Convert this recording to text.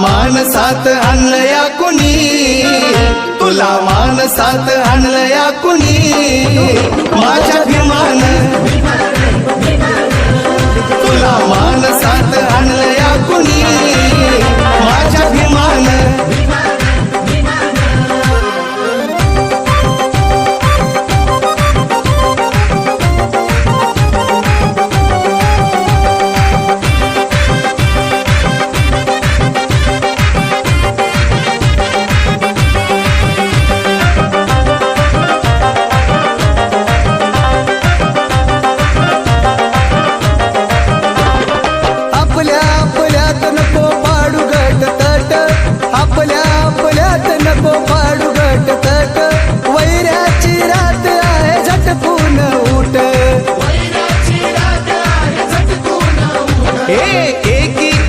मानसात आणलया कुणी? तुला मानसात आणलया कुणी? माझ्या फट आपल्या आपल्यात नको पाडू गट तट. वैराची रात आहे झटकून उठ. ए, ए